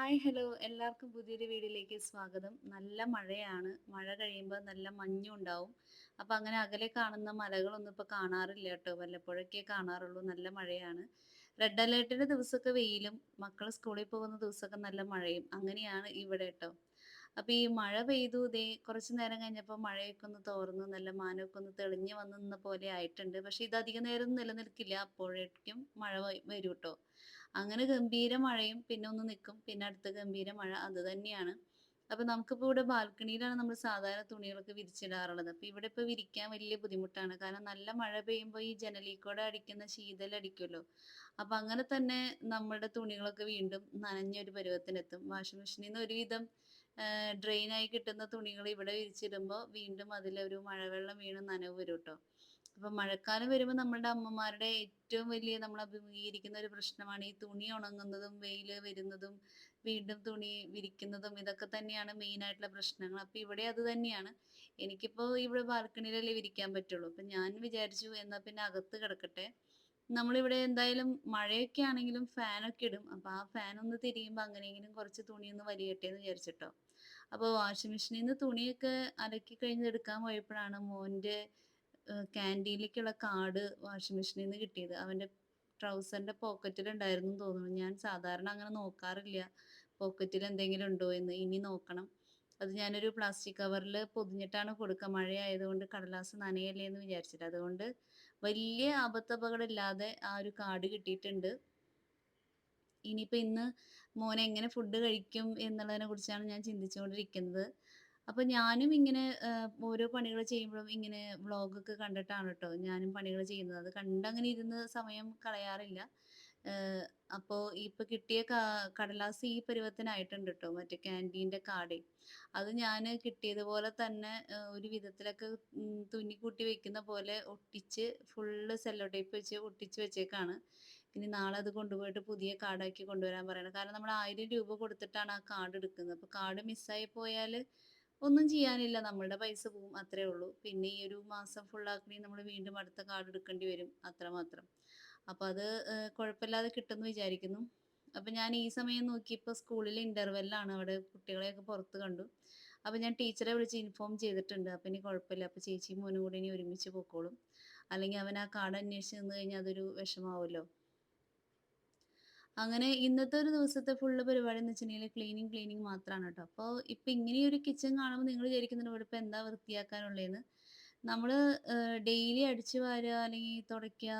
Hi hello. എല്ലാവർക്കും പുതിയൊരു വീഡിയോയിലേക്ക് സ്വാഗതം. നല്ല മഴയാണ്. മഴ കഴിയുമ്പോൾ നല്ല മഞ്ഞും ഉണ്ടാവും. അപ്പം അങ്ങനെ അകലെ കാണുന്ന മലകളൊന്നും ഇപ്പോൾ കാണാറില്ല കേട്ടോ. വല്ലപ്പോഴൊക്കെ കാണാറുള്ളൂ. നല്ല മഴയാണ്. റെഡ് അലേർട്ടിന്റെ ദിവസമൊക്കെ വെയിലും മക്കൾ സ്കൂളിൽ പോകുന്ന ദിവസമൊക്കെ നല്ല മഴയും. അങ്ങനെയാണ് ഇവിടെ കേട്ടോ. അപ്പോൾ ഈ മഴ പെയ്തു ഇതേ കുറച്ച് നേരം കഴിഞ്ഞപ്പോൾ മഴയൊക്കെ ഒന്ന് തോർന്നു നല്ല മാനമൊക്കെ ഒന്ന് തെളിഞ്ഞു വന്നു പോലെ ആയിട്ടുണ്ട്. പക്ഷേ ഇത് അധിക നേരം നിലനിൽക്കില്ല. അപ്പോഴേക്കും മഴ വരും കേട്ടോ. അങ്ങനെ ഗംഭീര മഴയും പിന്നെ ഒന്ന് നിൽക്കും പിന്നെ അടുത്ത ഗംഭീര മഴ അത് തന്നെയാണ്. അപ്പൊ നമുക്കിപ്പോ ഇവിടെ ബാൽക്കണിയിലാണ് നമ്മൾ സാധാരണ തുണികളൊക്കെ വിരിച്ചിടാറുള്ളത്. അപ്പൊ ഇവിടെ ഇപ്പൊ വിരിക്കാൻ വലിയ ബുദ്ധിമുട്ടാണ്. കാരണം നല്ല മഴ പെയ്യുമ്പോൾ ഈ ജനലിൽ കൂടെ അടിക്കുന്ന ശീതൽ അടിക്കുമല്ലോ. അപ്പൊ അങ്ങനെ തന്നെ നമ്മുടെ തുണികളൊക്കെ വീണ്ടും നനഞ്ഞൊരു പരുവത്തിനെത്തും. വാഷിംഗ് മെഷീനിൽ നിന്ന് ഒരുവിധം ഡ്രെയിൻ ആയി കിട്ടുന്ന തുണികൾ ഇവിടെ വിരിച്ചിടുമ്പോൾ വീണ്ടും അതിലൊരു മഴവെള്ളം വീണ് നനവ് വരും കേട്ടോ അപ്പൊ മഴക്കാലം വരുമ്പോൾ നമ്മുടെ അമ്മമാരുടെ ഏറ്റവും വലിയ നമ്മൾ അഭിമുഖീകരിക്കുന്ന ഒരു പ്രശ്നമാണ് ഈ തുണി ഉണങ്ങുന്നതും വെയിൽ വരുന്നതും വീണ്ടും തുണി വിരിക്കുന്നതും ഇതൊക്കെ തന്നെയാണ് മെയിൻ ആയിട്ടുള്ള പ്രശ്നങ്ങൾ. അപ്പൊ ഇവിടെ അത് തന്നെയാണ്. എനിക്കിപ്പോ ഇവിടെ ബാൽക്കണിയിലല്ലേ വിരിക്കാൻ പറ്റുള്ളൂ. അപ്പൊ ഞാൻ വിചാരിച്ചു എന്നാ പിന്നെ അകത്ത് കിടക്കട്ടെ. നമ്മളിവിടെ എന്തായാലും മഴയൊക്കെ ആണെങ്കിലും ഫാനൊക്കെ ഇടും. അപ്പൊ ആ ഫാൻ ഒന്ന് തിരിയുമ്പോൾ അങ്ങനെയെങ്കിലും കുറച്ച് തുണി ഒന്ന് വലിയട്ടെ എന്ന് വിചാരിച്ചിട്ടോ. അപ്പോൾ വാഷിംഗ് മെഷീനിൽ നിന്ന് തുണിയൊക്കെ അലക്കി കഴിഞ്ഞ് എടുക്കാൻ പോയപ്പോഴാണ് മോന്റെ ക്യാന്റീനിലേക്കുള്ള കാർഡ് വാഷിംഗ് മെഷീനിൽ നിന്ന് കിട്ടിയത്. അവന്റെ ട്രൗസറിന്റെ പോക്കറ്റിലുണ്ടായിരുന്നു തോന്നുന്നു. ഞാൻ സാധാരണ അങ്ങനെ നോക്കാറില്ല. പോക്കറ്റിൽ എന്തെങ്കിലും ഉണ്ടോ എന്ന്. ഇനി നോക്കണം. അത് ഞാനൊരു പ്ലാസ്റ്റിക് കവറിൽ പൊതിഞ്ഞിട്ടാണ് കൊടുക്കുക. മഴയായതുകൊണ്ട് കടലാസ് നനയല്ലേ എന്ന് വിചാരിച്ചിട്ട്. അതുകൊണ്ട് വലിയ ആപത്തപകടമില്ലാതെ ആ ഒരു കാർഡ് കിട്ടിയിട്ടുണ്ട്. ഇനിയിപ്പോൾ ഇന്ന് മോൻ എങ്ങനെ ഫുഡ് കഴിക്കും എന്നുള്ളതിനെ കുറിച്ചാണ് ഞാൻ ചിന്തിച്ചുകൊണ്ടിരിക്കുന്നത്. അപ്പോൾ ഞാനും ഇങ്ങനെ ഓരോ പണികൾ ചെയ്യുമ്പോഴും ഇങ്ങനെ വ്ളോഗൊക്കെ കണ്ടിട്ടാണ് കേട്ടോ ഞാനും പണികൾ ചെയ്യുന്നത്. അത് കണ്ടങ്ങനെ ഇരുന്ന് സമയം കളയാറില്ല. അപ്പോൾ ഇപ്പോൾ കിട്ടിയ കടലാസ് ഈ പരുവത്തിനായിട്ടുണ്ട് കേട്ടോ മറ്റേ ക്യാന്റീന്റെ കാർഡ് അത് ഞാൻ കിട്ടിയതുപോലെ തന്നെ ഒരു വിധത്തിലൊക്കെ തുന്നിക്കൂട്ടി വെക്കുന്ന പോലെ ഒട്ടിച്ച് ഫുള്ള് സെല്ലോ ടേപ്പ് വെച്ച് ഒട്ടിച്ച് വെച്ചേക്കാണ്. ഇനി നാളെ അത് കൊണ്ടുപോയിട്ട് പുതിയ കാർഡാക്കി കൊണ്ടുവരാൻ പറയണം. കാരണം നമ്മൾ ആയിരം രൂപ കൊടുത്തിട്ടാണ് ആ കാർഡ് എടുക്കുന്നത്. അപ്പോൾ കാർഡ് മിസ്സായി പോയാൽ ഒന്നും ചെയ്യാനില്ല. നമ്മളുടെ പൈസ പോവും അത്രേ ഉള്ളൂ. പിന്നെ ഈ ഒരു മാസം ഫുള്ളാക്കണി നമ്മൾ വീണ്ടും അടുത്ത കാർഡ് എടുക്കേണ്ടി വരും അത്രമാത്രം അപ്പോൾ അത് കുഴപ്പമില്ലാതെ കിട്ടുമെന്ന് വിചാരിക്കുന്നു. അപ്പം ഞാൻ ഈ സമയം നോക്കിയപ്പോൾ സ്കൂളിൽ ഇന്റർവെല്ലാണ് അവിടെ കുട്ടികളെയൊക്കെ പുറത്ത് കണ്ടു. അപ്പം ഞാൻ ടീച്ചറെ വിളിച്ച് ഇൻഫോം ചെയ്തിട്ടുണ്ട്. അപ്പം ഇനി കുഴപ്പമില്ല അപ്പോൾ ചേച്ചിയും മോനും കൂടി ഇനി ഒരുമിച്ച് പൊക്കോളും. അല്ലെങ്കിൽ അവൻ ആ കാർഡ് അന്വേഷിച്ച് നിന്ന് കഴിഞ്ഞാൽ അതൊരു വിഷമാവുമല്ലോ. അങ്ങനെ ഇന്നത്തെ ഒരു ദിവസത്തെ ഫുള്ള് പരിപാടി എന്ന് വെച്ചിട്ടുണ്ടെങ്കിൽ ക്ലീനിങ് ക്ലീനിങ് മാത്രമാണ് കേട്ടോ. അപ്പോൾ ഇപ്പം ഒരു കിച്ചൺ കാണുമ്പോൾ നിങ്ങൾ വിചാരിക്കുന്നുണ്ട് ഇവിടെ ഇപ്പം എന്താ വൃത്തിയാക്കാനുള്ളതെന്ന് നമ്മൾ ഡെയിലി അടിച്ചു വാരുക അല്ലെങ്കിൽ തുടയ്ക്കുക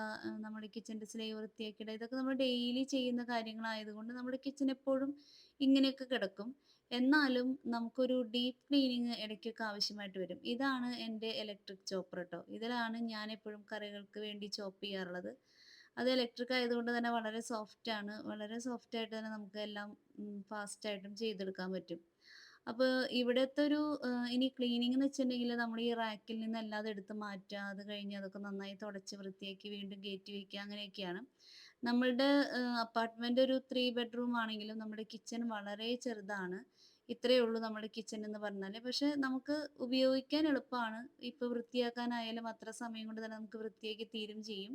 നമ്മുടെ കിച്ചന്റെ സ്ലേവ് വൃത്തിയാക്കിയിടുക ഇതൊക്കെ നമ്മൾ ഡെയിലി ചെയ്യുന്ന കാര്യങ്ങളായതുകൊണ്ട് നമ്മുടെ കിച്ചൺ എപ്പോഴും ഇങ്ങനെയൊക്കെ കിടക്കും. എന്നാലും നമുക്കൊരു ഡീപ്പ് ക്ലീനിങ് ഇടയ്ക്കൊക്കെ ആവശ്യമായിട്ട് വരും. ഇതാണ് എന്റെ ഇലക്ട്രിക് ചോപ്പർ കേട്ടോ ഇതിലാണ് ഞാൻ എപ്പോഴും കറികൾക്ക് വേണ്ടി ചോപ്പ് ചെയ്യാറുള്ളത്. അത് ഇലക്ട്രിക് ആയതുകൊണ്ട് തന്നെ വളരെ സോഫ്റ്റ് ആണ്. വളരെ സോഫ്റ്റ് ആയിട്ട് തന്നെ നമുക്ക് എല്ലാം ഫാസ്റ്റ് ആയിട്ടും ചെയ്തെടുക്കാൻ പറ്റും. അപ്പോൾ ഇവിടുത്തെ ഒരു ഇനി ക്ലീനിങ് എന്ന് വെച്ചിട്ടുണ്ടെങ്കിൽ നമ്മൾ ഈ റാക്കിൽ നിന്ന് അല്ലാതെ എടുത്ത് മാറ്റുക അത് കഴിഞ്ഞ് അതൊക്കെ നന്നായി തുടച്ച് വൃത്തിയാക്കി വീണ്ടും കയറ്റി വയ്ക്കുക അങ്ങനെയൊക്കെയാണ്. നമ്മളുടെ അപ്പാർട്ട്മെന്റ് ഒരു ത്രീ ബെഡ്റൂം ആണെങ്കിലും നമ്മുടെ കിച്ചൺ വളരെ ചെറുതാണ്. ഇത്രയേ ഉള്ളൂ നമ്മുടെ കിച്ചൺ എന്ന് പറഞ്ഞാൽ പക്ഷെ നമുക്ക് ഉപയോഗിക്കാൻ എളുപ്പമാണ് ഇപ്പോൾ വൃത്തിയാക്കാനായാലും അത്ര സമയം കൊണ്ട് തന്നെ നമുക്ക് വൃത്തിയാക്കി തീരും ചെയ്യും.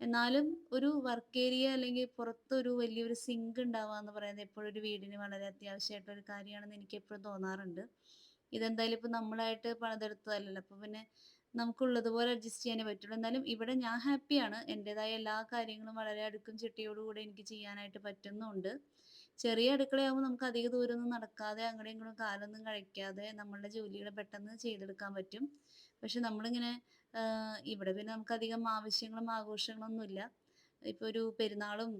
എന്നാലും ഒരു വർക്ക് ഏരിയ അല്ലെങ്കിൽ പുറത്തൊരു വലിയൊരു സിങ്ക് ഉണ്ടാവുക എന്ന് പറയുന്നത് എപ്പോഴും ഒരു വീടിന് വളരെ അത്യാവശ്യമായിട്ടൊരു കാര്യമാണെന്ന് എനിക്ക് എപ്പോഴും തോന്നാറുണ്ട്. ഇതെന്തായാലും ഇപ്പം നമ്മളായിട്ട് പണിതെടുത്തതല്ലല്ലോ. അപ്പോൾ പിന്നെ നമുക്കുള്ളതുപോലെ അഡ്ജസ്റ്റ് ചെയ്യാനേ പറ്റുള്ളൂ. എന്നാലും ഇവിടെ ഞാൻ ഹാപ്പിയാണ് എന്റെതായ എല്ലാ കാര്യങ്ങളും വളരെ അടുക്കും ചിട്ടയോടുകൂടെ എനിക്ക് ചെയ്യാനായിട്ട് പറ്റുന്നുണ്ട്. ചെറിയ അടുക്കളയാകുമ്പോൾ നമുക്ക് അധിക ദൂരമൊന്നും നടക്കാതെ അങ്ങോട്ടും ഇങ്ങോട്ടും കാലൊന്നും കഴിക്കാതെ നമ്മളുടെ ജോലികൾ പെട്ടെന്ന് ചെയ്തെടുക്കാൻ പറ്റും. പക്ഷെ നമ്മളിങ്ങനെ ഇവിടെ പിന്നെ നമുക്ക് അധികം ആവശ്യങ്ങളും ആഘോഷങ്ങളും ഒന്നുമില്ല ഇപ്പോൾ ഒരു പെരുന്നാളും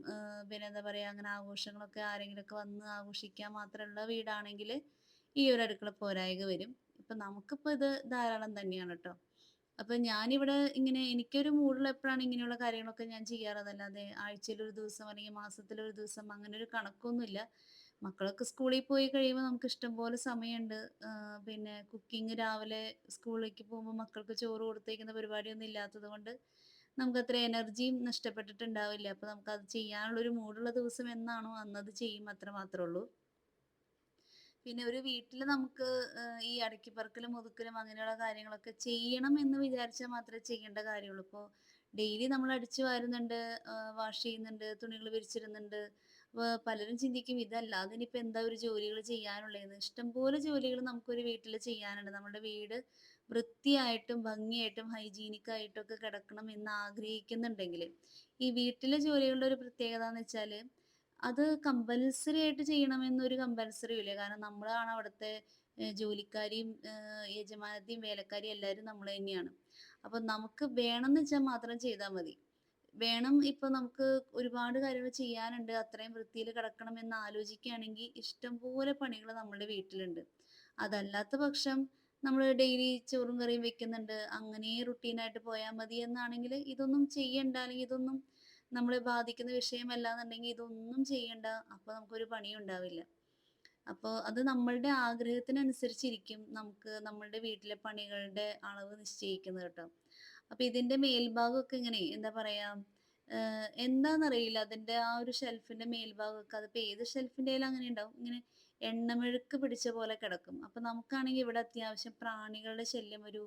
പിന്നെ എന്താ പറയുക അങ്ങനെ ആഘോഷങ്ങളൊക്കെ ആരെങ്കിലുമൊക്കെ വന്ന് ആഘോഷിക്കാൻ മാത്രമുള്ള വീടാണെങ്കിൽ ഈ ഒരു അടുക്കള പോരായക വരും. ഇപ്പം നമുക്കിപ്പോൾ ഇത് ധാരാളം തന്നെയാണ് കേട്ടോ. അപ്പം ഞാനിവിടെ ഇങ്ങനെ എനിക്കൊരു മൂഡിൽ എപ്പോഴാണ് ഇങ്ങനെയുള്ള കാര്യങ്ങളൊക്കെ ഞാൻ ചെയ്യാറതല്ലാതെ ആഴ്ചയിൽ ഒരു ദിവസം അല്ലെങ്കിൽ മാസത്തിൽ ഒരു ദിവസം അങ്ങനെ ഒരു കണക്കൊന്നുമില്ല. മക്കളൊക്കെ സ്കൂളിൽ പോയി കഴിയുമ്പോൾ നമുക്ക് ഇഷ്ടംപോലെ സമയമുണ്ട്. പിന്നെ കുക്കിംഗ് രാവിലെ സ്കൂളിലേക്ക് പോകുമ്പോൾ മക്കൾക്ക് ചോറ് കൊടുത്തേക്കുന്ന പരിപാടിയൊന്നും ഇല്ലാത്തത് കൊണ്ട് നമുക്ക് അത്ര എനർജിയും നഷ്ടപ്പെട്ടിട്ടുണ്ടാവില്ല. അപ്പോൾ നമുക്ക് അത് ചെയ്യാനുള്ളൊരു മൂടുള്ള ദിവസം എന്നാണോ അന്നത് ചെയ്യും അത്ര മാത്രമേ ഉള്ളൂ. പിന്നെ ഒരു വീട്ടിൽ നമുക്ക് ഈ അടക്കിപ്പറക്കലും ഒതുക്കലും അങ്ങനെയുള്ള കാര്യങ്ങളൊക്കെ ചെയ്യണം എന്ന് വിചാരിച്ചാൽ മാത്രമേ ചെയ്യേണ്ട കാര്യമുള്ളൂ. ഇപ്പോൾ ഡെയിലി നമ്മൾ അടിച്ചു വാരുന്നുണ്ട് വാഷ് ചെയ്യുന്നുണ്ട് തുണികൾ വിരിച്ചിടുന്നുണ്ട്. അപ്പോൾ പലരും ചിന്തിക്കും ഇതല്ലാതെ ഇനിയിപ്പോൾ എന്താ ഒരു ജോലികൾ ചെയ്യാനുള്ളതെന്ന്. ഇഷ്ടംപോലെ ജോലികൾ നമുക്കൊരു വീട്ടിൽ ചെയ്യാനുണ്ട്. നമ്മുടെ വീട് വൃത്തിയായിട്ടും ഭംഗിയായിട്ടും ഹൈജീനിക് ഒക്കെ കിടക്കണം എന്ന് ആഗ്രഹിക്കുന്നുണ്ടെങ്കിൽ ഈ വീട്ടിലെ ജോലികളുടെ ഒരു പ്രത്യേകത എന്ന് വെച്ചാൽ അത് കമ്പൽസറി ആയിട്ട് ചെയ്യണമെന്നൊരു കമ്പൽസറി ഇല്ല. കാരണം നമ്മളാണ് അവിടുത്തെ ജോലിക്കാരിയും യജമാനത്തെയും വേലക്കാരിയും എല്ലാവരും നമ്മൾ തന്നെയാണ്. അപ്പം നമുക്ക് വേണമെന്ന് വെച്ചാൽ മാത്രം ചെയ്താൽ മതി. വേണം ഇപ്പൊ നമുക്ക് ഒരുപാട് കാര്യങ്ങൾ ചെയ്യാനുണ്ട്. അത്രയും വൃത്തിയിൽ കിടക്കണം എന്ന് ആലോചിക്കുകയാണെങ്കിൽ ഇഷ്ടംപോലെ പണികൾ നമ്മുടെ വീട്ടിലുണ്ട്. അതല്ലാത്ത പക്ഷം നമ്മൾ ഡെയിലി ചോറും കറിയും വെക്കുന്നുണ്ട്. അങ്ങനെ റുട്ടീനായിട്ട് പോയാൽ മതി എന്നാണെങ്കിൽ ഇതൊന്നും ചെയ്യണ്ട. അല്ലെങ്കിൽ ഇതൊന്നും നമ്മളെ ബാധിക്കുന്ന വിഷയമല്ല എന്നുണ്ടെങ്കിൽ ഇതൊന്നും ചെയ്യണ്ട. അപ്പൊ നമുക്കൊരു പണിയും ഉണ്ടാവില്ല. അപ്പോൾ അത് നമ്മളുടെ ആഗ്രഹത്തിനനുസരിച്ചിരിക്കും നമുക്ക് നമ്മളുടെ വീട്ടിലെ പണികളുടെ അളവ് നിശ്ചയിക്കുന്നത് കേട്ടോ. അപ്പോൾ ഇതിന്റെ മേൽഭാഗമൊക്കെ ഇങ്ങനെ എന്താ പറയാ എന്താണെന്നറിയില്ല അതിന്റെ ആ ഒരു ഷെൽഫിന്റെ മേൽഭാഗമൊക്കെ അതിപ്പോ ഏത് ഷെൽഫിന്റെ ആയാലും അങ്ങനെ ഉണ്ടാവും? ഇങ്ങനെ എണ്ണമെഴുക്ക് പിടിച്ച പോലെ കിടക്കും. അപ്പൊ നമുക്കാണെങ്കിൽ ഇവിടെ അത്യാവശ്യം പ്രാണികളുടെ ശല്യം ഒരു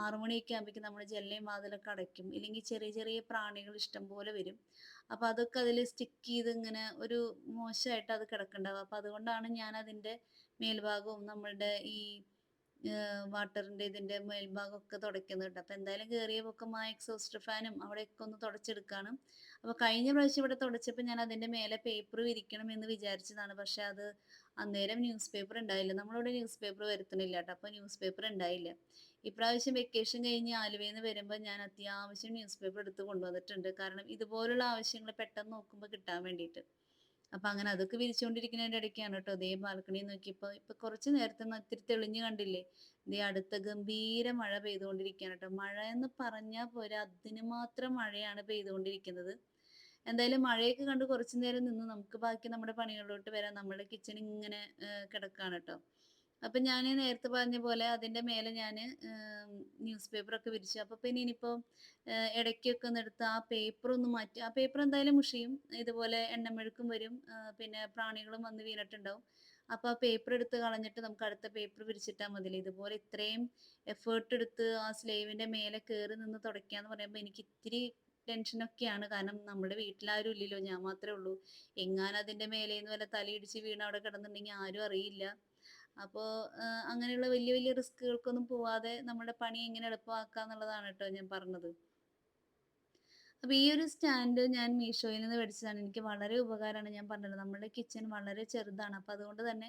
ആറുമണിയൊക്കെ ആകുമ്പോഴേക്കും നമ്മൾ ജല്ലയും വാതിലൊക്കെ അടയ്ക്കും. ഇല്ലെങ്കിൽ ചെറിയ ചെറിയ പ്രാണികൾ ഇഷ്ടം പോലെ വരും. അപ്പൊ അതൊക്കെ അതിൽ സ്റ്റിക്ക് ചെയ്ത് ഇങ്ങനെ ഒരു മോശമായിട്ട് അത് കിടക്കണ്ടാവും അപ്പൊ അതുകൊണ്ടാണ് ഞാൻ അതിന്റെ മേൽഭാഗവും നമ്മളുടെ ഈ വാട്ടറിന്റെ ഇതിന്റെ മേൽഭാഗമൊക്കെ തുടയ്ക്കുന്നത് കേട്ടോ അപ്പൊ എന്തായാലും കയറിയ പൊക്കം ആ എക്സോസ്റ്റ് ഫാനും അവിടെയൊക്കെ ഒന്ന് തുടച്ചെടുക്കണം. അപ്പൊ കഴിഞ്ഞ പ്രാവശ്യം ഇവിടെ തുടച്ചപ്പോൾ ഞാൻ അതിന്റെ മേലെ പേപ്പർ വിരിക്കണം എന്ന് വിചാരിച്ചതാണ്. പക്ഷെ അത് അന്നേരം ന്യൂസ് പേപ്പർ ഉണ്ടായില്ല. നമ്മളിവിടെ ന്യൂസ് പേപ്പർ വരുത്തണില്ല കേട്ടോ. അപ്പൊ ന്യൂസ് പേപ്പർ ഉണ്ടായില്ല. ഇപ്രാവശ്യം വെക്കേഷൻ കഴിഞ്ഞ് ആലുവയിൽ വരുമ്പോൾ ഞാൻ അത്യാവശ്യം ന്യൂസ് പേപ്പർ എടുത്ത് കൊണ്ടുവന്നിട്ടുണ്ട്. കാരണം ഇതുപോലുള്ള ആവശ്യങ്ങൾ പെട്ടെന്ന് നോക്കുമ്പോൾ കിട്ടാൻ വേണ്ടിയിട്ട്. അപ്പൊ അങ്ങനെ അതൊക്കെ വിരിച്ചുകൊണ്ടിരിക്കുന്നതിന്റെ ഇടയ്ക്കാണ് കേട്ടോ. ദേ ബാൽക്കണി നോക്കിയപ്പോ ഇപ്പൊ കുറച്ച് നേരത്തെ ഇത്തിരി തെളിഞ്ഞു കണ്ടില്ലേ? ദേ അടുത്ത ഗംഭീര മഴ പെയ്തുകൊണ്ടിരിക്കുകയാണ് കേട്ടോ. മഴ എന്ന് പറഞ്ഞാൽ പോരാ അതിന് മാത്രം മഴയാണ് പെയ്തുകൊണ്ടിരിക്കുന്നത്. എന്തായാലും മഴയൊക്കെ കണ്ട് കുറച്ചു നേരം നിന്ന് നമുക്ക് ബാക്കി നമ്മുടെ പണികളിലോട്ട് വരാം. നമ്മുടെ കിച്ചൺ ഇങ്ങനെ കിടക്കാണ് കേട്ടോ. അപ്പൊ ഞാൻ നേരത്തെ പറഞ്ഞ പോലെ അതിന്റെ മേലെ ഞാൻ ന്യൂസ് പേപ്പർ ഒക്കെ വിരിച്ചു അപ്പൊ പിന്നെ ഇനിയിപ്പോ ഏഹ് ഇടയ്ക്കൊക്കെ ഒന്ന് എടുത്ത് ആ പേപ്പർ ഒന്ന് മാറ്റി ആ പേപ്പർ എന്തായാലും മുഷിയും ഇതുപോലെ എണ്ണമെഴുക്കും വരും പിന്നെ പ്രാണികളും വന്ന് വീണിട്ടുണ്ടാവും. അപ്പോൾ ആ പേപ്പർ എടുത്ത് കളഞ്ഞിട്ട് നമുക്ക് അടുത്ത പേപ്പർ വിരിച്ചിട്ടാൽ മതി. ഇതുപോലെ ഇത്രയും എഫേർട്ട് എടുത്ത് ആ സ്ലേവിന്റെ മേലെ കയറി നിന്ന് തുടയ്ക്കാന്ന് പറയുമ്പോൾ എനിക്ക് ഇത്തിരി ടെൻഷനൊക്കെയാണ് കാരണം നമ്മുടെ വീട്ടിലാരും ഇല്ലല്ലോ. ഞാൻ മാത്രമേ ഉള്ളൂ. എങ്ങാനും അതിന്റെ മേലേന്ന് വല്ല തലയിടിച്ച് വീണ് അവിടെ കിടന്നിട്ടുണ്ടെങ്കിൽ ആരും അറിയില്ല. അപ്പോൾ അങ്ങനെയുള്ള വലിയ വലിയ റിസ്കുകൾക്കൊന്നും പോവാതെ നമ്മുടെ പണി എങ്ങനെ എളുപ്പമാക്കുക എന്നുള്ളതാണ് കേട്ടോ ഞാൻ പറഞ്ഞത്. അപ്പൊ ഈ ഒരു സ്റ്റാൻഡ് ഞാൻ മീഷോയിൽ നിന്ന് മേടിച്ചതാണ്. എനിക്ക് വളരെ ഉപകാരമാണ് ഞാൻ പറഞ്ഞത്. നമ്മുടെ കിച്ചൺ വളരെ ചെറുതാണ്. അപ്പൊ അതുകൊണ്ട് തന്നെ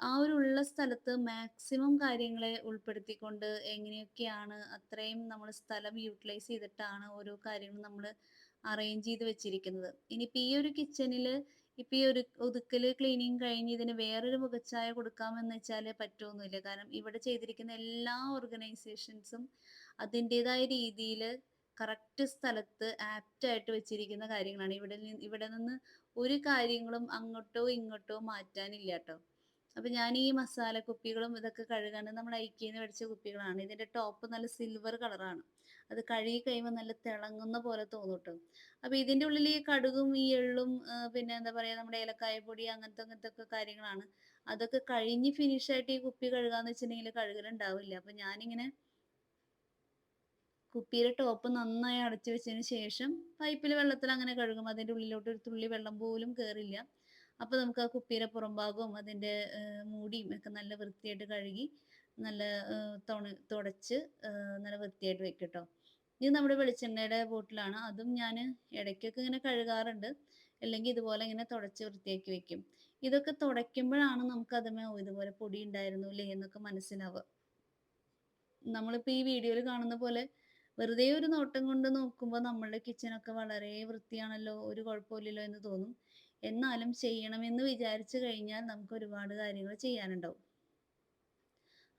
ആ ഒരു ഉള്ള സ്ഥലത്ത് മാക്സിമം കാര്യങ്ങളെ ഉൾപ്പെടുത്തിക്കൊണ്ട് എങ്ങനെയൊക്കെയാണ് അത്രയും നമ്മൾ സ്ഥലം യൂട്ടിലൈസ് ചെയ്തിട്ടാണ് ഓരോ കാര്യങ്ങളും നമ്മൾ അറേഞ്ച് ചെയ്ത് വെച്ചിരിക്കുന്നത്. ഇനിയിപ്പോൾ ഈ ഒരു കിച്ചണിൽ ഇപ്പം ഈ ഒരു ഒതുക്കൽ ക്ലീനിങ് കഴിഞ്ഞ് ഇതിന് വേറൊരു മുഖച്ഛായ കൊടുക്കാമെന്ന് വെച്ചാൽ പറ്റുമൊന്നുമില്ല കാരണം ഇവിടെ ചെയ്തിരിക്കുന്ന എല്ലാ ഓർഗനൈസേഷൻസും അതിന്റെതായ രീതിയിൽ കറക്റ്റ് സ്ഥലത്ത് ആപ്റ്റ് ആയിട്ട് വെച്ചിരിക്കുന്ന കാര്യങ്ങളാണ്. ഇവിടെ നിന്ന് ഇവിടെ നിന്ന് ഒരു കാര്യങ്ങളും അങ്ങോട്ടോ ഇങ്ങോട്ടോ മാറ്റാനില്ല കേട്ടോ അപ്പൊ ഞാൻ ഈ മസാല കുപ്പികളും ഇതൊക്കെ കഴുകാണ് നമ്മൾ ഐക്യന്ന് മേടിച്ച കുപ്പികളാണ്. ഇതിന്റെ ടോപ്പ് നല്ല സിൽവർ കളറാണ് അത് കഴുകി കഴിയുമ്പോൾ നല്ല തിളങ്ങുന്ന പോലെ തോന്നും അപ്പൊ ഇതിന്റെ ഉള്ളിൽ ഈ കടുകും ഈ എള്ളും പിന്നെ എന്താ പറയാ നമ്മുടെ ഏലക്കായ പൊടി അങ്ങനത്തെ അങ്ങനത്തെ ഒക്കെ കാര്യങ്ങളാണ്. അതൊക്കെ കഴിഞ്ഞ് ഫിനിഷ് ആയിട്ട് ഈ കുപ്പി കഴുകാന്ന് വെച്ചിട്ടുണ്ടെങ്കിൽ കഴുകലുണ്ടാവില്ല അപ്പൊ ഞാനിങ്ങനെ കുപ്പിയുടെ ടോപ്പ് നന്നായി അടച്ചു വെച്ചതിന് ശേഷം പൈപ്പിൽ വെള്ളത്തിൽ അങ്ങനെ കഴുകും. അതിന്റെ ഉള്ളിലോട്ട് ഒരു തുള്ളി വെള്ളം പോലും കേറില്ല. അപ്പൊ നമുക്ക് ആ കുപ്പിയുടെ പുറംഭാഗവും അതിന്റെ ആ, മൂടിയും ഒക്കെ നല്ല വൃത്തിയായിട്ട് കഴുകി നല്ല തുടച്ച് നല്ല വൃത്തിയായിട്ട് വെക്കും ഇത് നമ്മുടെ വെളിച്ചെണ്ണയുടെ ബോട്ടിലാണ്. അതും ഞാൻ ഇടയ്ക്കൊക്കെ ഇങ്ങനെ കഴുകാറുണ്ട്. അല്ലെങ്കിൽ ഇതുപോലെ ഇങ്ങനെ തുടച്ച് വൃത്തിയാക്കി വെക്കും. ഇതൊക്കെ തുടയ്ക്കുമ്പോഴാണ് നമുക്ക് അതുമേ ഇതുപോലെ പൊടി ഉണ്ടായിരുന്നു അല്ലേ എന്നൊക്കെ മനസ്സിലാവുക. നമ്മളിപ്പോ ഈ വീഡിയോയിൽ കാണുന്ന പോലെ വെറുതെ ഒരു നോട്ടം കൊണ്ട് നോക്കുമ്പോൾ നമ്മളുടെ കിച്ചനൊക്കെ വളരെ വൃത്തിയാണല്ലോ ഒരു കുഴപ്പമില്ലല്ലോ എന്ന് തോന്നും. എന്നാലും ചെയ്യണമെന്ന് വിചാരിച്ചു കഴിഞ്ഞാൽ നമുക്ക് ഒരുപാട് കാര്യങ്ങൾ ചെയ്യാനുണ്ടാവും.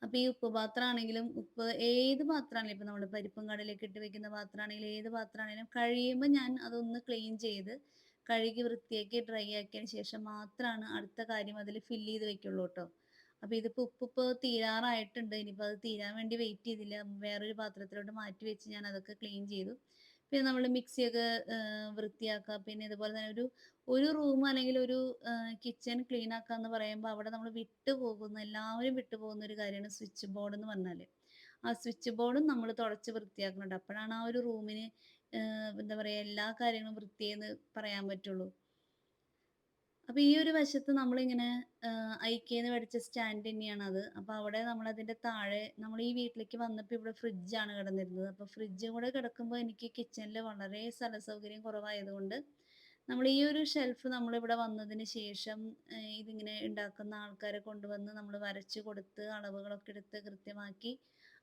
അപ്പൊ ഈ ഉപ്പ് പാത്രമാണെങ്കിലും ഉപ്പ് ഏത് പാത്രമാണെങ്കിലും ഇപ്പൊ നമ്മൾ പരിപ്പും കടലൊക്കെ ഇട്ട് വെക്കുന്ന പാത്രമാണെങ്കിലും ഏത് പാത്രമാണെങ്കിലും കഴിയുമ്പോൾ ഞാൻ അതൊന്ന് ക്ലീൻ ചെയ്ത് കഴുകി വൃത്തിയാക്കി ഡ്രൈ ആക്കിയതിന് ശേഷം മാത്രമാണ് അടുത്ത കാര്യം അതിൽ ഫില്ല് ചെയ്ത് വെക്കുള്ളൂ കേട്ടോ അപ്പൊ ഇതിപ്പോ ഉപ്പ് ഇപ്പൊ തീരാറായിട്ടുണ്ട്. ഇനിയിപ്പോ അത് തീരാൻ വേണ്ടി വെയിറ്റ് ചെയ്തില്ല. വേറൊരു പാത്രത്തിലോട്ട് മാറ്റി വെച്ച് ഞാൻ അതൊക്കെ ക്ലീൻ ചെയ്തു. പിന്നെ നമ്മൾ മിക്സിയൊക്കെ വൃത്തിയാക്കുക പിന്നെ ഇതുപോലെ തന്നെ ഒരു ഒരു റൂം അല്ലെങ്കിൽ ഒരു കിച്ചൺ ക്ലീൻ ആക്കുക എന്ന് പറയുമ്പോൾ അവിടെ നമ്മൾ വിട്ടുപോകുന്ന എല്ലാവരും വിട്ടുപോകുന്ന ഒരു കാര്യമാണ് സ്വിച്ച് ബോർഡ് എന്ന് പറഞ്ഞാൽ ആ സ്വിച്ച് ബോർഡും നമ്മൾ തുടച്ച് വൃത്തിയാക്കുന്നുണ്ട്. അപ്പോഴാണ് ആ ഒരു റൂമിന് എന്താ പറയുക എല്ലാ കാര്യങ്ങളും വൃത്തിയെന്ന് പറയാൻ പറ്റുള്ളൂ. അപ്പൊ ഈ ഒരു വശത്ത് നമ്മളിങ്ങനെ ഐക്യന്ന് മേടിച്ച സ്റ്റാൻഡ് അത് അപ്പൊ അവിടെ നമ്മൾ അതിന്റെ താഴെ നമ്മൾ ഈ വീട്ടിലേക്ക് വന്നപ്പോ ഇവിടെ ഫ്രിഡ്ജാണ് കിടന്നിരുന്നത്. അപ്പൊ ഫ്രിഡ്ജും കൂടെ കിടക്കുമ്പോൾ എനിക്ക് കിച്ചണിൽ വളരെ സ്ഥല സൗകര്യം കുറവായതുകൊണ്ട് നമ്മൾ ഈ ഒരു ഷെൽഫ് നമ്മൾ ഇവിടെ വന്നതിന് ശേഷം ഇതിങ്ങനെ ഉണ്ടാക്കുന്ന ആൾക്കാരെ കൊണ്ടുവന്ന് നമ്മൾ വരച്ചു കൊടുത്ത് അളവുകളൊക്കെ എടുത്ത് കൃത്യമാക്കി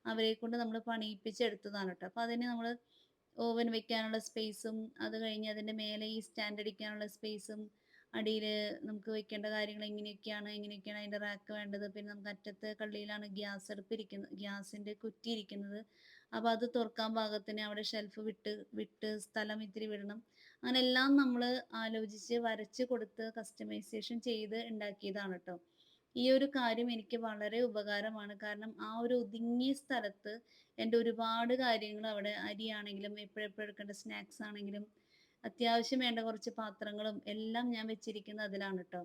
അവരെ കൊണ്ട് നമ്മൾ പണിയിപ്പിച്ചെടുത്തതാണ് കേട്ടോ അപ്പൊ അതിന് നമ്മൾ ഓവൻ വെക്കാനുള്ള സ്പേസും അത് കഴിഞ്ഞ് അതിന്റെ മേലെ ഈ സ്റ്റാൻഡ് അടിക്കാനുള്ള സ്പേസും അടിയിൽ നമുക്ക് വെക്കേണ്ട കാര്യങ്ങൾ എങ്ങനെയൊക്കെയാണ് എങ്ങനെയൊക്കെയാണ് അതിന്റെ റാക്ക് വേണ്ടത്. പിന്നെ നമുക്ക് അറ്റത്തെ കള്ളിയിലാണ് ഗ്യാസ് അടുപ്പ് ഇരിക്കുന്നത് ഗ്യാസിന്റെ കുറ്റി ഇരിക്കുന്നത് അപ്പൊ അത് തുറക്കാൻ ഭാഗത്തിന് അവിടെ ഷെൽഫ് വിട്ട് വിട്ട് സ്ഥലം ഇത്തിരി വിടണം. അങ്ങനെ എല്ലാം നമ്മൾ ആലോചിച്ച് വരച്ച് കൊടുത്ത് കസ്റ്റമൈസേഷൻ ചെയ്ത് ഉണ്ടാക്കിയതാണ് കേട്ടോ. ഈ ഒരു കാര്യം എനിക്ക് വളരെ ഉപകാരമാണ്. കാരണം ആ ഒരു ഒതുങ്ങിയ സ്ഥലത്ത് എന്റെ ഒരുപാട് കാര്യങ്ങൾ അവിടെ അരിയാണെങ്കിലും എപ്പോഴെപ്പോഴും എടുക്കേണ്ട സ്നാക്സ് ആണെങ്കിലും അത്യാവശ്യം വേണ്ട കുറച്ച് പാത്രങ്ങളും എല്ലാം ഞാൻ വെച്ചിരിക്കുന്നത് അതിലാണ് കേട്ടോ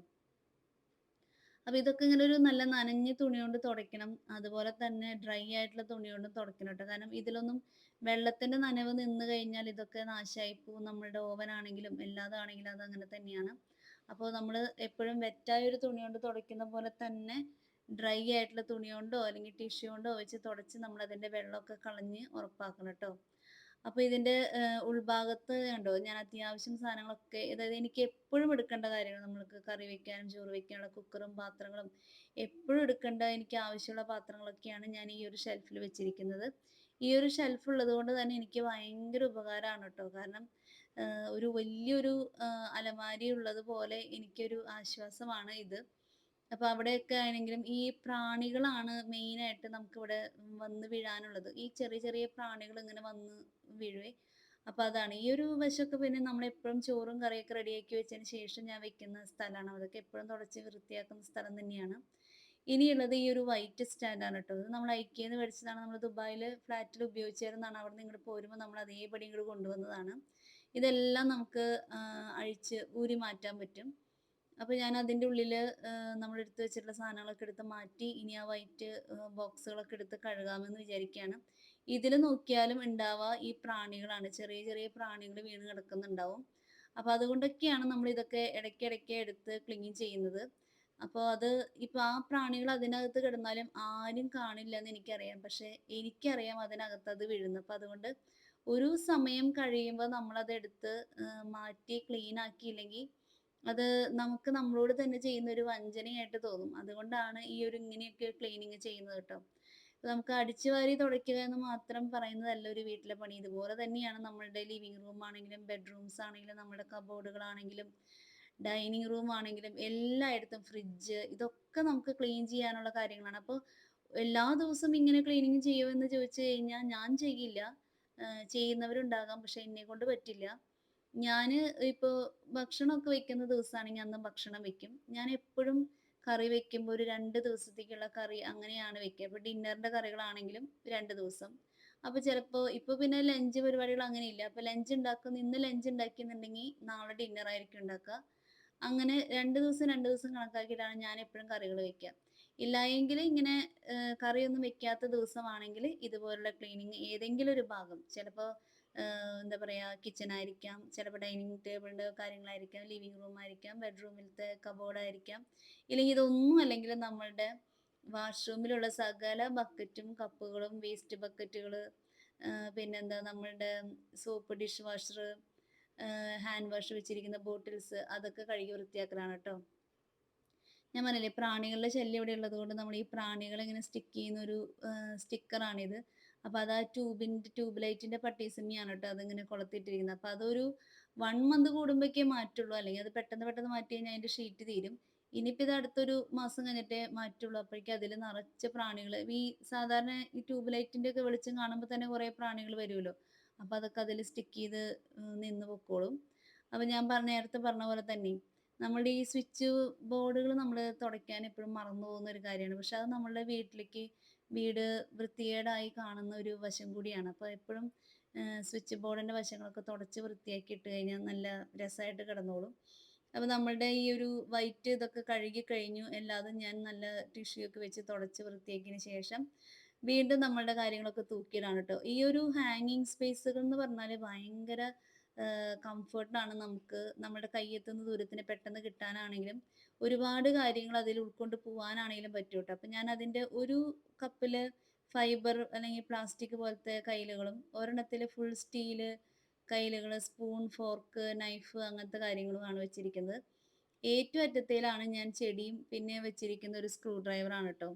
അപ്പൊ ഇതൊക്കെ ഇങ്ങനെ ഒരു നല്ല നനഞ്ഞ തുണി കൊണ്ട് തുടയ്ക്കണം. അതുപോലെ തന്നെ ഡ്രൈ ആയിട്ടുള്ള തുണി കൊണ്ടും തുടയ്ക്കണം കേട്ടോ കാരണം ഇതിലൊന്നും വെള്ളത്തിന്റെ നനവ് നിന്ന് കഴിഞ്ഞാൽ ഇതൊക്കെ നാശായി പോകും നമ്മളുടെ ഓവൻ ആണെങ്കിലും എല്ലാതാണെങ്കിലും അത് അങ്ങനെ തന്നെയാണ്. അപ്പോൾ നമ്മൾ എപ്പോഴും വെറ്റായ ഒരു തുണി കൊണ്ട് തുടയ്ക്കുന്ന പോലെ തന്നെ ഡ്രൈ ആയിട്ടുള്ള തുണി കൊണ്ടോ അല്ലെങ്കിൽ ടിഷ്യൂ കൊണ്ടോ വെച്ച് തുടച്ച് നമ്മൾ അതിന്റെ വെള്ളമൊക്കെ കളഞ്ഞ് ഉറപ്പാക്കണം ട്ടോ. അപ്പൊ ഇതിന്റെ ഉൾഭാഗത്ത് കണ്ടോ ഞാൻ അത്യാവശ്യം സാധനങ്ങളൊക്കെ അതായത് എനിക്ക് എപ്പോഴും എടുക്കേണ്ട കാര്യങ്ങൾ നമ്മൾക്ക് കറി വെക്കാനും ചോറ് വെക്കാനുള്ള കുക്കറും പാത്രങ്ങളും എപ്പോഴും എടുക്കേണ്ട എനിക്ക് ആവശ്യമുള്ള പാത്രങ്ങളൊക്കെയാണ് ഞാൻ ഈ ഒരു ഷെൽഫിൽ വെച്ചിരിക്കുന്നത്. ഈ ഒരു ഷെൽഫ് ഉള്ളത് കൊണ്ട് തന്നെ എനിക്ക് ഭയങ്കര ഉപകാരമാണ് കേട്ടോ കാരണം ഒരു വലിയൊരു അലമാരി ഉള്ളത് പോലെ എനിക്കൊരു ആശ്വാസമാണ് ഇത്. അപ്പൊ അവിടെയൊക്കെ ആണെങ്കിലും ഈ പ്രാണികളാണ് മെയിനായിട്ട് നമുക്കിവിടെ വന്ന് വീഴാനുള്ളത്. ഈ ചെറിയ ചെറിയ പ്രാണികൾ ഇങ്ങനെ വന്ന് വീഴുവേ. അപ്പൊ അതാണ്. ഈ ഒരു വശമൊക്കെ പിന്നെ നമ്മൾ എപ്പോഴും ചോറും കറിയൊക്കെ റെഡിയാക്കി വെച്ചതിന് ശേഷം ഞാൻ വെക്കുന്ന സ്ഥലമാണ്. അതൊക്കെ എപ്പോഴും തുടച്ച് വൃത്തിയാക്കുന്ന സ്ഥലം തന്നെയാണ്. ഇനിയുള്ളത് ഈ ഒരു വൈറ്റ് സ്റ്റാൻഡാണ് കേട്ടോ ഇത് നമ്മൾ ഐക്കേന്ന് മേടിച്ചതാണ്. നമ്മൾ ദുബായിൽ ഫ്ലാറ്റിൽ ഉപയോഗിച്ചിരുന്നതാണ് അവിടെ നിന്ന് ഇങ്ങോട്ട് പോരുമ്പോൾ നമ്മൾ അതേപടി ഇങ്ങോട്ട് കൊണ്ടുവന്നതാണ്. ഇതെല്ലാം നമുക്ക് അഴിച്ച് ഊരി മാറ്റാൻ പറ്റും. അപ്പൊ ഞാൻ അതിന്റെ ഉള്ളിൽ ഏഹ് നമ്മൾ എടുത്ത് വെച്ചിട്ടുള്ള സാധനങ്ങളൊക്കെ എടുത്ത് മാറ്റി ഇനി ആ വൈറ്റ് ബോക്സുകളൊക്കെ എടുത്ത് കഴുകാമെന്ന് വിചാരിക്കുകയാണ്. ഇതിൽ നോക്കിയാലും ഉണ്ടാവുക ഈ പ്രാണികളാണ്. ചെറിയ ചെറിയ പ്രാണികൾ വീണ് കിടക്കുന്നുണ്ടാവും. അപ്പോൾ അതുകൊണ്ടൊക്കെയാണ് നമ്മൾ ഇതൊക്കെ ഇടയ്ക്കിടയ്ക്ക് എടുത്ത് ക്ലീൻ ചെയ്യുന്നത്. അപ്പോൾ അത് ഇപ്പൊ ആ പ്രാണികൾ അതിനകത്ത് കിടന്നാലും ആരും കാണില്ല എന്ന് എനിക്കറിയാം. പക്ഷെ എനിക്കറിയാം അതിനകത്ത് അത് വീഴുന്നു അപ്പൊ അതുകൊണ്ട് ഒരു സമയം കഴിയുമ്പോൾ നമ്മളത് എടുത്ത് മാറ്റി ക്ലീൻ ആക്കിയില്ലെങ്കി അത് നമുക്ക് നമ്മളോട് തന്നെ ചെയ്യുന്ന ഒരു വഞ്ചനയായിട്ട് തോന്നും. അതുകൊണ്ടാണ് ഈ ഒരു ഇങ്ങനെയൊക്കെ ക്ലീനിങ് ചെയ്യുന്നത് കേട്ടോ നമുക്ക് അടിച്ചു വാരി തുടയ്ക്കുക എന്ന് മാത്രം പറയുന്നതല്ല ഒരു വീട്ടിലെ പണി. ഇതുപോലെ തന്നെയാണ് നമ്മളുടെ ലിവിംഗ് റൂം ആണെങ്കിലും ബെഡ്റൂംസ് ആണെങ്കിലും നമ്മുടെ കബോർഡുകളാണെങ്കിലും ഡൈനിങ് റൂം ആണെങ്കിലും എല്ലായിടത്തും ഫ്രിഡ്ജ് ഇതൊക്കെ നമുക്ക് ക്ലീൻ ചെയ്യാനുള്ള കാര്യങ്ങളാണ്. അപ്പോൾ എല്ലാ ദിവസവും ഇങ്ങനെ ക്ലീനിങ് ചെയ്യുമോ എന്ന് ചോദിച്ചു കഴിഞ്ഞാൽ ഞാൻ ചെയ്യില്ല. ചെയ്യുന്നവരുണ്ടാകാം. പക്ഷെ എന്നെ കൊണ്ട് പറ്റില്ല. ഞാൻ ഇപ്പൊ ഭക്ഷണമൊക്കെ വെക്കുന്ന ദിവസമാണെങ്കിൽ അന്ന് ഭക്ഷണം വെക്കും. ഞാൻ എപ്പോഴും കറി വെക്കുമ്പോൾ ഒരു രണ്ട് ദിവസത്തേക്കുള്ള കറി അങ്ങനെയാണ് വെക്കുക. ഇപ്പൊ ഡിന്നറിന്റെ കറികളാണെങ്കിലും രണ്ട് ദിവസം. അപ്പോൾ ചിലപ്പോ ഇപ്പൊ പിന്നെ ലഞ്ച് പരിപാടികൾ അങ്ങനെയില്ല. അപ്പൊ ലഞ്ച് ഉണ്ടാക്കുന്ന ഇന്ന് ലഞ്ച് ഉണ്ടാക്കിയെന്നുണ്ടെങ്കിൽ നാളെ ഡിന്നർ ആയിരിക്കും ഉണ്ടാക്കുക. അങ്ങനെ രണ്ട് ദിവസം രണ്ട് ദിവസം കണക്കാക്കിയിട്ടാണ് ഞാൻ എപ്പോഴും കറികൾ വെക്കുക. ഇല്ലായെങ്കിൽ ഇങ്ങനെ കറിയൊന്നും വെക്കാത്ത ദിവസമാണെങ്കിൽ ഇതുപോലുള്ള ക്ലീനിങ് ഏതെങ്കിലും ഒരു ഭാഗം ചിലപ്പോ ഏഹ് എന്താ പറയാ കിച്ചൺ ആയിരിക്കാം. ചിലപ്പോ ഡൈനിങ് ടേബിളിന്റെ കാര്യങ്ങളായിരിക്കാം. ലിവിംഗ് റൂം ആയിരിക്കാം. ബെഡ്റൂമിലത്തെ കബോർഡ് ആയിരിക്കാം. ഇല്ലെങ്കിൽ ഇതൊന്നും അല്ലെങ്കിൽ നമ്മളുടെ വാഷ്റൂമിലുള്ള സകല ബക്കറ്റും കപ്പുകളും വേസ്റ്റ് ബക്കറ്റുകൾ പിന്നെന്താ നമ്മളുടെ soap dish washer hand wash വെച്ചിരിക്കുന്ന ബോട്ടിൽസ് അതൊക്കെ കഴുകി വൃത്തിയാക്കലാണ് കേട്ടോ ഞാൻ പറഞ്ഞില്ലേ പ്രാണികളുടെ ശല്യം ഇവിടെ ഉള്ളത് കൊണ്ട് നമ്മൾ ഈ പ്രാണികളെ ഇങ്ങനെ സ്റ്റിക്ക് ചെയ്യുന്ന ഒരു സ്റ്റിക്കറാണിത്. അപ്പൊ അത് ആ ട്യൂബിന്റെ ട്യൂബ് ലൈറ്റിന്റെ പട്ടീസമിയാണ് കേട്ടോ അതിങ്ങനെ കൊളത്തിട്ടിരിക്കുന്നത് അപ്പൊ അതൊരു വൺ മന്ത് കൂടുമ്പോഴേക്കേ മാറ്റുള്ളൂ. അല്ലെങ്കിൽ അത് പെട്ടെന്ന് പെട്ടെന്ന് മാറ്റി കഴിഞ്ഞാൽ അതിന്റെ ഷീറ്റ് തീരും. ഇനിയിപ്പോ ഇത് അടുത്തൊരു മാസം കഴിഞ്ഞിട്ടേ മാറ്റുള്ളൂ. അപ്പോഴേക്കും അതിൽ നിറച്ച പ്രാണികൾ ഈ സാധാരണ ഈ ട്യൂബ് ലൈറ്റിന്റെ ഒക്കെ വെളിച്ചം കാണുമ്പോൾ തന്നെ കുറെ പ്രാണികൾ വരുമല്ലോ. അപ്പൊ അതൊക്കെ അതിൽ സ്റ്റിക്ക് ചെയ്ത് നിന്ന് പൊക്കോളും. അപ്പൊ ഞാൻ പറഞ്ഞ നേരത്തെ പറഞ്ഞ പോലെ തന്നെ നമ്മളുടെ ഈ സ്വിച്ച് ബോർഡുകൾ നമ്മൾ തുടയ്ക്കാൻ എപ്പോഴും മറന്നു പോകുന്ന ഒരു കാര്യമാണ്. പക്ഷെ അത് നമ്മളുടെ വീട്ടിലേക്ക് വീട് വൃത്തികേടായി കാണുന്ന ഒരു വശം കൂടിയാണ്. അപ്പോൾ എപ്പോഴും സ്വിച്ച് ബോർഡിന്റെ വശങ്ങളൊക്കെ തുടച്ച് വൃത്തിയാക്കി ഇട്ട് കഴിഞ്ഞാൽ നല്ല രസമായിട്ട് കിടന്നോളും. അപ്പോൾ നമ്മളുടെ ഈ ഒരു വൈറ്റ് ഇതൊക്കെ കഴുകി കഴിഞ്ഞു. എല്ലാതും ഞാൻ നല്ല ടിഷ്യൂ ഒക്കെ വെച്ച് തുടച്ച് വൃത്തിയാക്കിയതിന് ശേഷം വീണ്ടും നമ്മളുടെ കാര്യങ്ങളൊക്കെ തൂക്കിയിടാണ് കേട്ടോ ഈ ഒരു ഹാങ്ങിങ് സ്പേസുകൾ എന്ന് പറഞ്ഞാൽ ഭയങ്കര കംഫർട്ടാണ് നമുക്ക് നമ്മുടെ കയ്യെത്തുന്ന ദൂരത്തിന് പെട്ടെന്ന് കിട്ടാനാണെങ്കിലും ഒരുപാട് കാര്യങ്ങൾ അതിൽ ഉൾക്കൊണ്ട് പോകാനാണെങ്കിലും പറ്റും കേട്ടോ അപ്പം ഞാൻ അതിന്റെ ഒരു കപ്പിൽ ഫൈബർ അല്ലെങ്കിൽ പ്ലാസ്റ്റിക് പോലത്തെ കയ്യിലുകളും ഒരെണ്ണത്തിൽ ഫുൾ സ്റ്റീൽ കയ്യിലുകൾ സ്പൂൺ ഫോർക്ക് നൈഫ് അങ്ങനത്തെ കാര്യങ്ങളുമാണ് വെച്ചിരിക്കുന്നത്. ഏറ്റവും അറ്റത്തേലാണ് ഞാൻ ചെടിയും പിന്നെ വെച്ചിരിക്കുന്ന ഒരു സ്ക്രൂ ഡ്രൈവറാണ് കേട്ടോ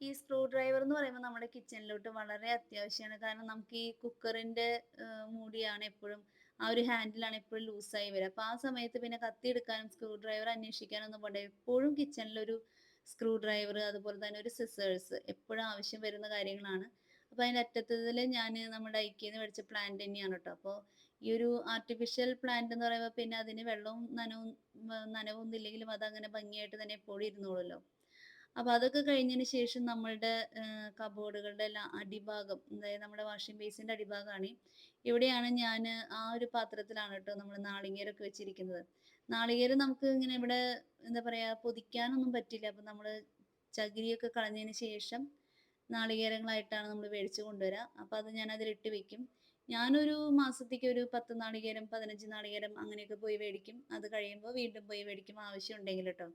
ഈ സ്ക്രൂ ഡ്രൈവർ എന്ന് പറയുമ്പോൾ നമ്മുടെ കിച്ചണിലോട്ട് വളരെ അത്യാവശ്യമാണ്. കാരണം നമുക്ക് ഈ കുക്കറിന്റെ മൂടിയാണ് എപ്പോഴും ആ ഒരു ഹാൻഡിലാണ് എപ്പോഴും ലൂസായി വരിക അപ്പോൾ ആ സമയത്ത് പിന്നെ കത്തി എടുക്കാനും സ്ക്രൂ ഡ്രൈവർ അന്വേഷിക്കാനൊന്നും പോണ്ട. എപ്പോഴും കിച്ചണിലൊരു സ്ക്രൂ ഡ്രൈവർ അതുപോലെ തന്നെ ഒരു സിസേഴ്സ് എപ്പോഴും ആവശ്യം വരുന്ന കാര്യങ്ങളാണ്. അപ്പോൾ അതിന്റെ അറ്റത്തതിൽ ഞാൻ നമ്മുടെ ഐക്യന്ന് മേടിച്ച പ്ലാന്റ് തന്നെയാണ് കേട്ടോ. അപ്പോൾ ഈ ഒരു ആർട്ടിഫിഷ്യൽ പ്ലാന്റ് എന്ന് പറയുമ്പോൾ പിന്നെ അതിന് വെള്ളവും നനവും നനവൊന്നും ഇല്ലെങ്കിലും അതങ്ങനെ ഭംഗിയായിട്ട് തന്നെ എപ്പോഴും ഇരുന്നോളുമല്ലോ. അപ്പോൾ അതൊക്കെ കഴിഞ്ഞതിന് ശേഷം നമ്മളുടെ കബോർഡുകളുടെ എല്ലാം അടിഭാഗം അതായത് നമ്മുടെ വാഷിംഗ് ബേസിന്റെ അടിഭാഗമാണ്. ഇവിടെയാണ് ഞാൻ ആ ഒരു പാത്രത്തിലാണ് കേട്ടോ നമ്മൾ നാളികേരൊക്കെ വെച്ചിരിക്കുന്നത്. നാളികേരം നമുക്ക് ഇങ്ങനെ ഇവിടെ എന്താ പറയുക പൊതിക്കാനൊന്നും പറ്റില്ല. അപ്പം നമ്മൾ ചകിരിയൊക്കെ കളഞ്ഞതിന് ശേഷം നാളികേരങ്ങളായിട്ടാണ് നമ്മൾ മേടിച്ച് കൊണ്ടുവരിക അപ്പോൾ അത് ഞാൻ അതിലിട്ട് വെക്കും. ഞാനൊരു മാസത്തേക്ക് ഒരു പത്ത് നാളികേരം പതിനഞ്ച് നാളികേരം അങ്ങനെയൊക്കെ പോയി മേടിക്കും. അത് കഴിയുമ്പോൾ വീണ്ടും പോയി മേടിക്കും ആവശ്യം ഉണ്ടെങ്കിൽ കേട്ടോ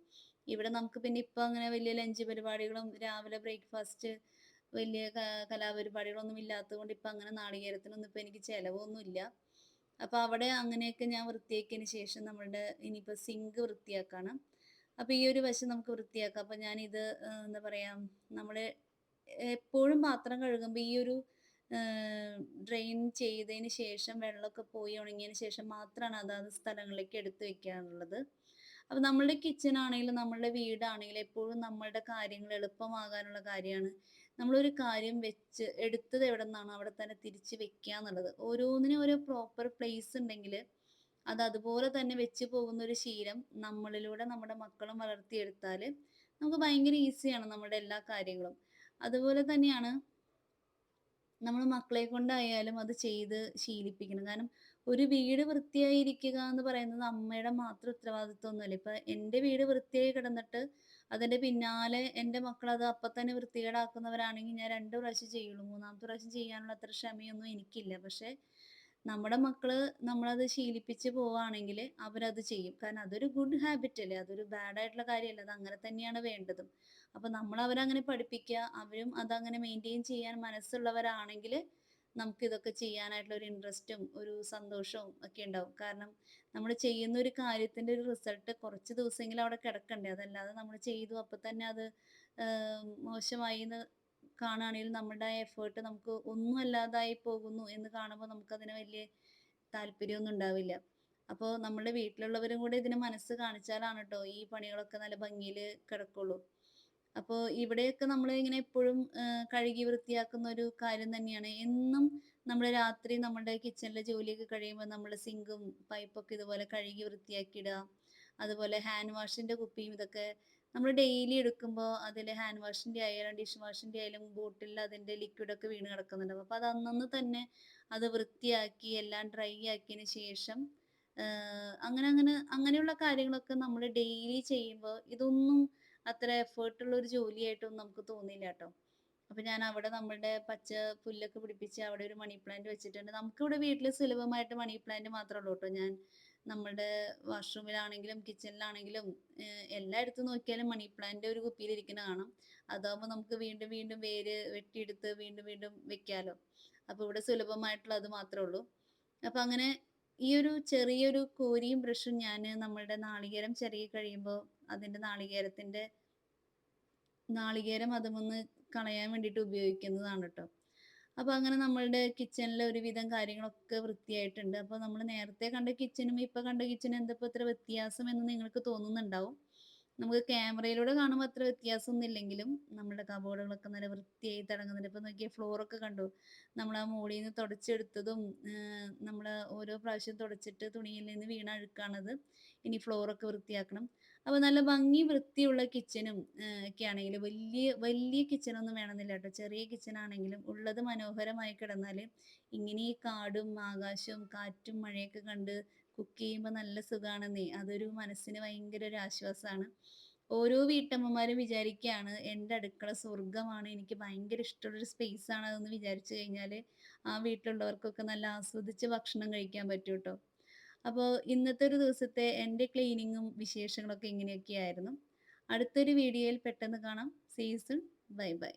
ഇവിടെ നമുക്ക് പിന്നെ ഇപ്പം അങ്ങനെ വലിയ ലഞ്ച് പരിപാടികളും രാവിലെ ബ്രേക്ക്ഫാസ്റ്റ് വലിയ കലാപരിപാടികളൊന്നും ഇല്ലാത്തത് കൊണ്ട് ഇപ്പം അങ്ങനെ നാളികേരത്തിനൊന്നും ഇപ്പം എനിക്ക് ചിലവൊന്നുമില്ല. അപ്പോൾ അവിടെ അങ്ങനെയൊക്കെ ഞാൻ വൃത്തിയാക്കിയതിന് ശേഷം നമ്മളുടെ ഇനിയിപ്പോൾ സിങ്ക് വൃത്തിയാക്കാണ്. അപ്പോൾ ഈ ഒരു വശം നമുക്ക് വൃത്തിയാക്കാം. അപ്പോൾ ഞാനിത് എന്താ പറയുക നമ്മൾ എപ്പോഴും പാത്രം കഴുകുമ്പോൾ ഈ ഒരു ഡ്രെയിൻ ചെയ്തതിന് ശേഷം വെള്ളമൊക്കെ പോയി ഉണങ്ങിയതിന് ശേഷം മാത്രമാണ് അതാത് സ്ഥലങ്ങളിലേക്ക് എടുത്തു വെക്കാറുള്ളത് അപ്പോൾ നമ്മളുടെ കിച്ചൺ ആണെങ്കിലും നമ്മളുടെ വീടാണെങ്കിലും എപ്പോഴും നമ്മളുടെ കാര്യങ്ങൾ എളുപ്പമാകാനുള്ള കാര്യമാണ്. നമ്മളൊരു കാര്യം വെച്ച് എടുത്തത് എവിടെ നിന്നാണ് അവിടെ തന്നെ തിരിച്ച് വെക്കുക എന്നുള്ളത് ഓരോന്നിനും ഓരോ പ്രോപ്പർ പ്ലേസ് ഉണ്ടെങ്കിൽ അത് അതുപോലെ തന്നെ വെച്ച് പോകുന്ന ഒരു ശീലം നമ്മളിലൂടെ നമ്മുടെ മക്കളും വളർത്തിയെടുത്താൽ നമുക്ക് ഭയങ്കര ഈസിയാണ് നമ്മുടെ എല്ലാ കാര്യങ്ങളും. അതുപോലെ തന്നെയാണ് നമ്മൾ മക്കളെ കൊണ്ടായാലും അത് ചെയ്ത് ശീലിപ്പിക്കണം. കാരണം ഒരു വീട് വൃത്തിയായിരിക്കുക എന്ന് പറയുന്നത് അമ്മയുടെ മാത്രം ഉത്തരവാദിത്വം ഉത്തരവാദിത്വമൊന്നുമല്ല. ഇപ്പൊ എന്റെ വീട് വൃത്തിയായി കിടന്നിട്ട് അതിന്റെ പിന്നാലെ എന്റെ മക്കൾ അത് അപ്പം തന്നെ വൃത്തികേടാക്കുന്നവരാണെങ്കിൽ ഞാൻ രണ്ട് പ്രാവശ്യം ചെയ്യുള്ളൂ. മൂന്നാമത്തെ പ്രാവശ്യം ചെയ്യാനുള്ള അത്ര ക്ഷമയൊന്നും എനിക്കില്ല. പക്ഷെ നമ്മുടെ മക്കൾ നമ്മളത് ശീലിപ്പിച്ച് പോവാണെങ്കിൽ അവരത് ചെയ്യും. കാരണം അതൊരു ഗുഡ് ഹാബിറ്റ് അല്ലേ അതൊരു ബാഡ് ആയിട്ടുള്ള കാര്യമല്ല. അത് അങ്ങനെ തന്നെയാണ് വേണ്ടതും. അപ്പൊ നമ്മൾ അവരങ്ങനെ പഠിപ്പിക്കുക അവരും അതങ്ങനെ മെയിന്റെയിൻ ചെയ്യാൻ മനസ്സുള്ളവരാണെങ്കിൽ നമുക്ക് ഇതൊക്കെ ചെയ്യാനായിട്ടുള്ള ഒരു ഇൻട്രസ്റ്റും ഒരു സന്തോഷവും ഒക്കെ ഉണ്ടാവും. കാരണം നമ്മൾ ചെയ്യുന്ന ഒരു കാര്യത്തിന്റെ ഒരു റിസൾട്ട് കുറച്ച് ദിവസമെങ്കിലും അവിടെ കിടക്കണ്ടേ? അതല്ലാതെ നമ്മൾ ചെയ്തു അപ്പൊ തന്നെ അത് മോശമായി എന്ന് കാണുകയാണെങ്കിൽ നമ്മുടെ എഫേർട്ട് നമുക്ക് ഒന്നും അല്ലാതായി പോകുന്നു എന്ന് കാണുമ്പോൾ നമുക്കതിന് വലിയ താല്പര്യമൊന്നും ഉണ്ടാവില്ല. അപ്പോൾ നമ്മുടെ വീട്ടിലുള്ളവരും കൂടെ ഇതിന് മനസ്സ് കാണിച്ചാലാണ് കേട്ടോ ഈ പണികളൊക്കെ നല്ല ഭംഗിയിൽ കിടക്കുള്ളൂ. അപ്പോൾ ഇവിടെയൊക്കെ നമ്മൾ ഇങ്ങനെ എപ്പോഴും കഴുകി വൃത്തിയാക്കുന്ന ഒരു കാര്യം തന്നെയാണ്. എന്നും നമ്മൾ രാത്രി നമ്മുടെ കിച്ചണിലെ ജോലിയൊക്കെ കഴിയുമ്പോൾ നമ്മൾ സിങ്കും പൈപ്പൊക്കെ ഇതുപോലെ കഴുകി വൃത്തിയാക്കിയിടുക. അതുപോലെ ഹാൻഡ് വാഷിന്റെ കുപ്പിയും ഇതൊക്കെ നമ്മൾ ഡെയിലി എടുക്കുമ്പോൾ അതിൽ ഹാൻഡ് വാഷിന്റെ ആയാലും ഡിഷ് വാഷിന്റെ ആയാലും ബോട്ടിൽ അതിന്റെ ലിക്വിഡൊക്കെ വീണ് കിടക്കുന്നുണ്ടാവും. അപ്പോൾ അത് അന്നന്ന് തന്നെ അത് വൃത്തിയാക്കി എല്ലാം ഡ്രൈ ആക്കിയതിന് ശേഷം അങ്ങനെ അങ്ങനെ അങ്ങനെയുള്ള കാര്യങ്ങളൊക്കെ നമ്മൾ ഡെയിലി ചെയ്യുമ്പോൾ ഇതൊന്നും അത്ര എഫേർട്ടുള്ള ഒരു ജോലിയായിട്ടൊന്നും നമുക്ക് തോന്നിയില്ല കേട്ടോ. അപ്പൊ ഞാൻ അവിടെ നമ്മുടെ പച്ച പുല്ലൊക്കെ പിടിപ്പിച്ച് അവിടെ ഒരു മണി പ്ലാന്റ് വെച്ചിട്ടുണ്ട്. നമുക്ക് ഇവിടെ വീട്ടിൽ സുലഭമായിട്ട് മണി പ്ലാന്റ് മാത്രമേ ഉള്ളൂ കേട്ടോ. ഞാൻ നമ്മുടെ വാഷ്റൂമിലാണെങ്കിലും കിച്ചണിലാണെങ്കിലും എല്ലായിടത്തും നോക്കിയാലും മണി പ്ലാന്റ് ഒരു കുപ്പിയിൽ ഇരിക്കുന്ന കാണാം. അതാകുമ്പോൾ നമുക്ക് വീണ്ടും വീണ്ടും വേര് വെട്ടിയെടുത്ത് വീണ്ടും വീണ്ടും വെക്കാലോ. അപ്പൊ ഇവിടെ സുലഭമായിട്ടുള്ള അത് മാത്രമേ ഉള്ളൂ. അപ്പൊ അങ്ങനെ ഈ ഒരു ചെറിയൊരു കോരിയും ബ്രഷും ഞാൻ നമ്മളുടെ നാളികേരം ചെറിയ കഴിയുമ്പോൾ അതിന്റെ നാളികേരത്തിന്റെ നാളികേരം അതുമൊന്ന് കളയാൻ വേണ്ടിയിട്ട് ഉപയോഗിക്കുന്നതാണ് കേട്ടോ അപ്പൊ അങ്ങനെ നമ്മളുടെ കിച്ചണിലെ ഒരുവിധം കാര്യങ്ങളൊക്കെ വൃത്തിയായിട്ടുണ്ട്. അപ്പൊ നമ്മൾ നേരത്തെ കണ്ട കിച്ചനും ഇപ്പൊ കണ്ട കിച്ചനും എന്താ ഇത്ര വ്യത്യാസം എന്ന് നിങ്ങൾക്ക് തോന്നുന്നുണ്ടാവും? നമുക്ക് ക്യാമറയിലൂടെ കാണുമ്പോൾ അത്ര വ്യത്യാസമൊന്നും ഇല്ലെങ്കിലും നമ്മുടെ കബോർഡുകളൊക്കെ നല്ല വൃത്തിയായി തിളങ്ങുന്നുണ്ട്. ഇപ്പൊ നോക്കിയ ഫ്ലോറൊക്കെ കണ്ടു? നമ്മൾ ആ മുകളിൽ നിന്ന് തുടച്ചെടുത്തതും നമ്മൾ ഓരോ പ്രാവശ്യം തുടച്ചിട്ട് തുണിയിൽ നിന്ന് വീണ അഴുക്കാണത്. ഇനി ഫ്ലോറൊക്കെ വൃത്തിയാക്കണം. അപ്പോൾ നല്ല ഭംഗി വൃത്തിയുള്ള കിച്ചനും ഒക്കെ ആണെങ്കിൽ വലിയ വലിയ കിച്ചനൊന്നും വേണമെന്നില്ല കേട്ടോ. ചെറിയ കിച്ചൻ ആണെങ്കിലും ഉള്ളത് മനോഹരമായി കിടന്നാൽ ഇങ്ങനെ ഈ കാടും ആകാശവും കാറ്റും മഴയൊക്കെ കണ്ട് കുക്ക് ചെയ്യുമ്പോൾ നല്ല സുഖമാണെന്നേ അതൊരു മനസ്സിന് ഭയങ്കര ഒരു ആശ്വാസമാണ് ഓരോ വീട്ടമ്മമാരും വിചാരിക്കുകയാണ് എന്റെ അടുക്കള സ്വർഗമാണ് എനിക്ക് ഭയങ്കര ഇഷ്ടമുള്ളൊരു സ്പേസ് ആണ് അതെന്ന് വിചാരിച്ചു കഴിഞ്ഞാൽ ആ വീട്ടിലുള്ളവർക്കൊക്കെ നല്ല ആസ്വദിച്ച് ഭക്ഷണം കഴിക്കാൻ പറ്റും കേട്ടോ അപ്പോൾ ഇന്നത്തെ ഒരു ദിവസത്തെ എന്റെ ക്ലീനിങ്ങും വിശേഷങ്ങളൊക്കെ ഇങ്ങനെയൊക്കെയായിരുന്നു. അടുത്തൊരു വീഡിയോയിൽ പെട്ടെന്ന് കാണാം. Season bye bye